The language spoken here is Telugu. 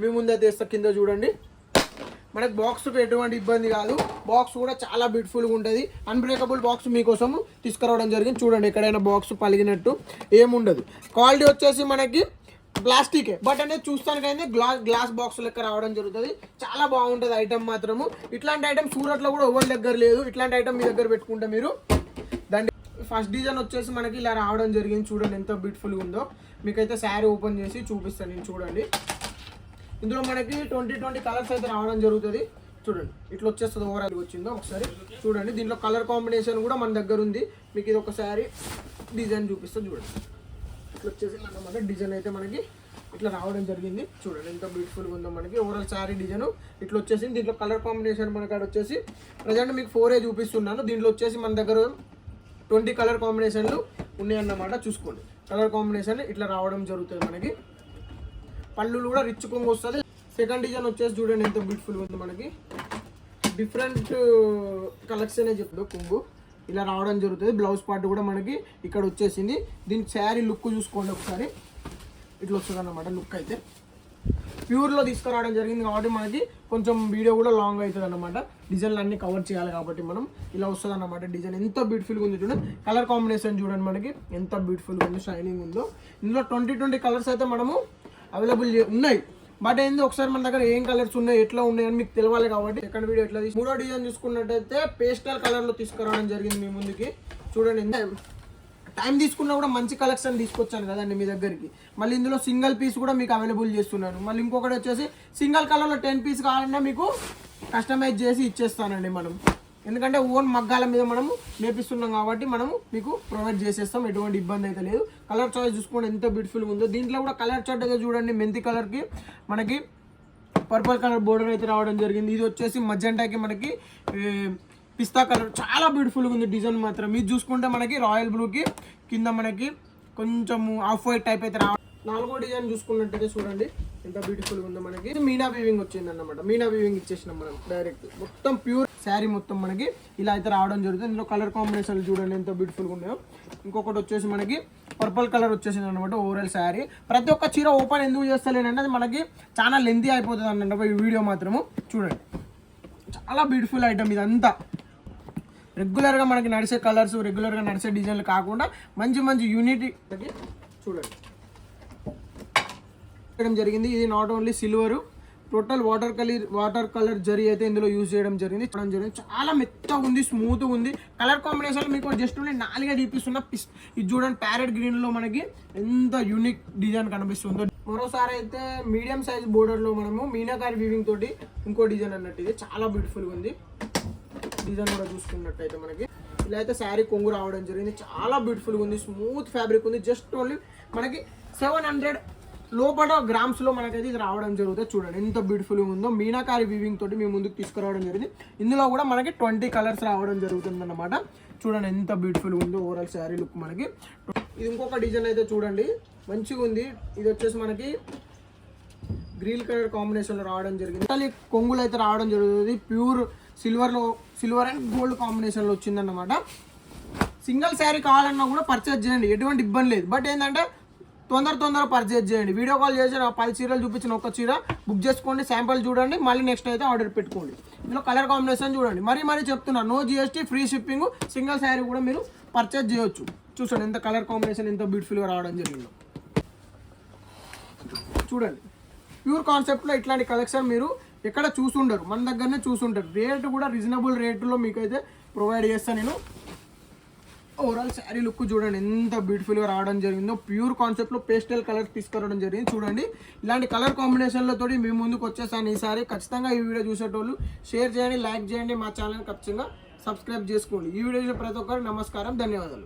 మీ ముందే తెస్తా. కింద చూడండి. మనకి బాక్స్ ఎటువంటి ఇబ్బంది కాదు. బాక్స్ కూడా చాలా బ్యూటిఫుల్గా ఉంటుంది. అన్బ్రేకబుల్ బాక్స్ మీకోసం తీసుకురావడం జరిగింది. చూడండి ఎక్కడైనా బాక్స్ పలిగినట్టు ఏముండదు. క్వాలిటీ వచ్చేసి మనకి ప్లాస్టికే. బట్ అనేది చూస్తానికైతే గ్లాస్ గ్లాస్ బాక్స్ లెక్క రావడం జరుగుతుంది. చాలా బాగుంటుంది ఐటమ్ మాత్రము. ఇట్లాంటి ఐటమ్ సూరట్లో కూడా ఎవరి దగ్గర లేదు. ఇట్లాంటి ఐటమ్ మీ దగ్గర పెట్టుకుంటే మీరు దాన్ని ఫస్ట్ డిజైన్ వచ్చేసి మనకి ఇలా రావడం జరిగింది. చూడండి ఎంత బ్యూటిఫుల్గా ఉందో. మీకైతే శారీ ఓపెన్ చేసి చూపిస్తాను నేను చూడండి. ఇందులో మనకి ట్వంటీ ట్వంటీ కలర్స్ అయితే రావడం జరుగుతుంది. చూడండి ఇట్లా వచ్చేస్తుంది ఓవరాల్ వచ్చిందో ఒకసారి. చూడండి దీంట్లో కలర్ కాంబినేషన్ కూడా మన దగ్గర ఉంది. మీకు ఇది ఒకసారి డిజైన్ చూపిస్తా చూడండి. ఇట్లా వచ్చేసి అన్నమాట డిజైన్ అయితే మనకి ఇట్లా రావడం జరిగింది. చూడండి ఎంత బ్యూటిఫుల్గా ఉందో మనకి ఓవరాల్ శారీ డిజైన్ ఇట్లా వచ్చేసి దీంట్లో కలర్ కాంబినేషన్ మనకి అక్కడ వచ్చేసి ప్రజెంట్ మీకు ఫోర్ ఏ చూపిస్తున్నాను. దీంట్లో వచ్చేసి మన దగ్గర ట్వంటీ కలర్ కాంబినేషన్లు ఉన్నాయన్నమాట. చూసుకోండి కలర్ కాంబినేషన్ ఇట్లా రావడం జరుగుతుంది మనకి. పళ్ళు కూడా రిచ్ కొంగు వస్తుంది. సెకండ్ డిజైన్ వచ్చేసి చూడండి ఎంత బ్యూటిఫుల్ ఉంది మనకి. డిఫరెంట్ కలెక్షన్ చెప్తుంది కొంగు. ఇలా రావడం జరుగుతుంది. బ్లౌజ్ పార్ట్ కూడా మనకి ఇక్కడ వచ్చేసింది. దీని శారీ లుక్ చూసుకోండి ఒకసారి. ఇట్లా వస్తుంది అన్నమాట లుక్ అయితే. ప్యూర్లో తీసుకురావడం జరిగింది కాబట్టి మనకి కొంచెం వీడియో కూడా లాంగ్ అవుతుంది అనమాట డిజైన్లు అన్నీ కవర్ చేయాలి కాబట్టి మనం. ఇలా వస్తుంది అనమాట డిజైన్ ఎంత బ్యూటిఫుల్గా ఉంది చూడండి. కలర్ కాంబినేషన్ చూడండి మనకి. ఎంత బ్యూటిఫుల్గా ఉంది షైనింగ్ ఉందో. ఇందులో ట్వంటీ ట్వంటీ కలర్స్ అయితే మనము అవైలబుల్ ఉన్నాయి. బట్ ఏంది ఒకసారి మన దగ్గర ఏం కలర్స్ ఉన్నాయి ఎట్లా ఉన్నాయి అని మీకు తెలియాలి కాబట్టి సెకండ్ వీడియో ఎట్లా తీసి మూడో డిజైన్ చూసుకున్నట్టయితే పేస్టల్ కలర్లో తీసుకురావడం జరిగింది మీ ముందుకి. చూడండి టైం తీసుకున్నా కూడా మంచి కలెక్షన్ తీసుకొచ్చాను కదండి మీ దగ్గరికి. మళ్ళీ ఇందులో సింగిల్ పీస్ కూడా మీకు అవైలబుల్ చేస్తున్నాను మళ్ళీ ఇంకొకటి వచ్చేసి సింగిల్ కలర్లో టెన్ పీస్ కావాలన్నా మీకు కస్టమైజ్ చేసి ఇచ్చేస్తానండి మనం. ఎందుకంటే ఓన్ మగ్గాల మీద మనము మేపిస్తున్నాం కాబట్టి మనము మీకు ప్రొవైడ్ చేసేస్తాం ఎటువంటి ఇబ్బంది అయితే లేదు. కలర్ చాయిస్ చూసుకోండి ఎంత బ్యూటిఫుల్గా ఉందో. దీంట్లో కూడా కలర్ చార్ట్ అయితే చూడండి మెంతి కలర్కి మనకి పర్పుల్ కలర్ బోర్డర్ అయితే రావడం జరిగింది. ఇది వచ్చేసి మజెంటాకి మనకి పిస్తా కలర్ చాలా బ్యూటిఫుల్గా ఉంది డిజైన్ మాత్రం. ఇది చూసుకుంటే మనకి రాయల్ బ్లూకి కింద మనకి కొంచెము ఆఫ్ వైట్ టైప్ అయితే రావడం నాలుగో డిజైన్ చూసుకున్నట్టయితే చూడండి. ఎంత బ్యూటిఫుల్గా ఉందో మనకి. ఇది మీనా వీవింగ్ వచ్చింది అన్నమాట మీనా వీవింగ్ ఇచ్చేసినాం మనం డైరెక్ట్ మొత్తం ప్యూర్ శారీ మొత్తం మనకి ఇలా అయితే రావడం జరుగుతుంది. ఇందులో కలర్ కాంబినేషన్ చూడండి ఎంత బ్యూటిఫుల్గా ఉన్నాయో. ఇంకొకటి వచ్చేసి మనకి పర్పుల్ కలర్ వచ్చేసింది అనమాట ఓవరాల్ శారీ ప్రతి ఒక్క చీర ఓపెన్ ఎందుకు చేస్తలేనంటే అది మనకి చాలా లెంతీ అయిపోతుంది అన్నమాట ఈ వీడియో మాత్రము. చూడండి. చాలా బ్యూటిఫుల్ ఐటమ్ ఇదంతా. రెగ్యులర్గా మనకి నడిచే కలర్స్ రెగ్యులర్గా నడిచే డిజైన్లు కాకుండా మంచి మంచి యూనిటీ చూడండి. చేయడం జరిగింది. ఇది not only silver total water colour water colour zari అయితే ఇందులో యూజ్ చేయడం జరిగింది. చూడడం జరిగింది. చాలా మెత్తగా ఉంది స్మూత్ ఉంది. కలర్ కాంబినేషన్ మీకు జస్ట్ నాలుగే చూపిస్తున్న పిస్ ఇది చూడండి ప్యారెట్ గ్రీన్లో మనకి ఎంత యూనిక్ డిజైన్ కనిపిస్తుందో. మరోసారి అయితే మీడియం సైజ్ బోర్డర్లో మనము మీనాకారి వీవింగ్ తోటి ఇంకో డిజైన్ అన్నట్టు ఇది. చాలా బ్యూటిఫుల్గా ఉంది. డిజైన్ కూడా చూసుకున్నట్టయితే మనకి. ఇలా అయితే శారీ కొంగు రావడం జరిగింది. చాలా బ్యూటిఫుల్గా ఉంది స్మూత్ ఫ్యాబ్రిక్ ఉంది. జస్ట్ ఓన్లీ మనకి సెవెన్ హండ్రెడ్ లోపల గ్రామ్స్లో మనకైతే ఇది రావడం జరుగుతుంది చూడండి. ఎంత బ్యూటిఫుల్ ఉందో. మీనాకారి వీవింగ్ తోటి మేము ముందుకు తీసుకురావడం జరిగింది. ఇందులో కూడా మనకి ట్వంటీ కలర్స్ రావడం జరుగుతుంది అనమాట చూడండి ఎంత బ్యూటిఫుల్ ఉందో ఓవరాల్ శారీ లుక్ మనకి. ఇది ఇంకొక డిజైన్ అయితే చూడండి. మంచిగా ఉంది. ఇది వచ్చేసి మనకి గ్రీన్ కలర్ కాంబినేషన్లో రావడం జరిగింది. అసలు కొంగులు అయితే రావడం జరుగుతుంది. ప్యూర్ సిల్వర్లో సిల్వర్ అండ్ గోల్డ్ కాంబినేషన్లో వచ్చిందన్నమాట. సింగిల్ శారీ కావాలన్నా కూడా పర్చేజ్ చేయండి. ఎటువంటి ఇబ్బంది లేదు. బట్ ఏంటంటే తొందర తొందర పర్చేజ్ చేయండి. వీడియో కాల్ చేసి నా పది చీరలు చూపించిన ఒక చీర బుక్ చేసుకోండి శాంపుల్ చూడండి మళ్ళీ నెక్స్ట్ అయితే ఆర్డర్ పెట్టుకోండి. ఇందులో కలర్ కాంబినేషన్ చూడండి. మరీ మరీ చెప్తున్నా no GST free shipping single sari కూడా మీరు పర్చేజ్ చేయొచ్చు. చూడండి ఎంత కలర్ కాంబినేషన్ ఎంత బ్యూటిఫుల్గా రావడం జరిగిందో. చూడండి. ప్యూర్ కాన్సెప్ట్లో ఇట్లాంటి కలెక్షన్ మీరు ఎక్కడ చూసుండరు. మన దగ్గరనే చూసుంటారు. రేటు కూడా రీజనబుల్ రేటులో మీకైతే ప్రొవైడ్ చేస్తాను నేను. ఓవరాల్ శారీ లుక్ చూడండి ఎంత బ్యూటిఫుల్గా రావడం జరిగిందో. ప్యూర్ కాన్సెప్ట్లో పేస్టల్ కలర్ తీసుకురావడం జరిగింది. చూడండి ఇలాంటి కలర్ కాంబినేషన్లతో మీ ముందుకు వచ్చేసాను ఈసారి ఖచ్చితంగా ఈ వీడియో చూసేటోళ్ళు షేర్ చేయండి లైక్ చేయండి మా ఛానల్ ఖచ్చితంగా సబ్స్క్రైబ్ చేసుకోండి. ఈ వీడియో చూసిన ప్రతి ఒక్కరికి నమస్కారం ధన్యవాదాలు.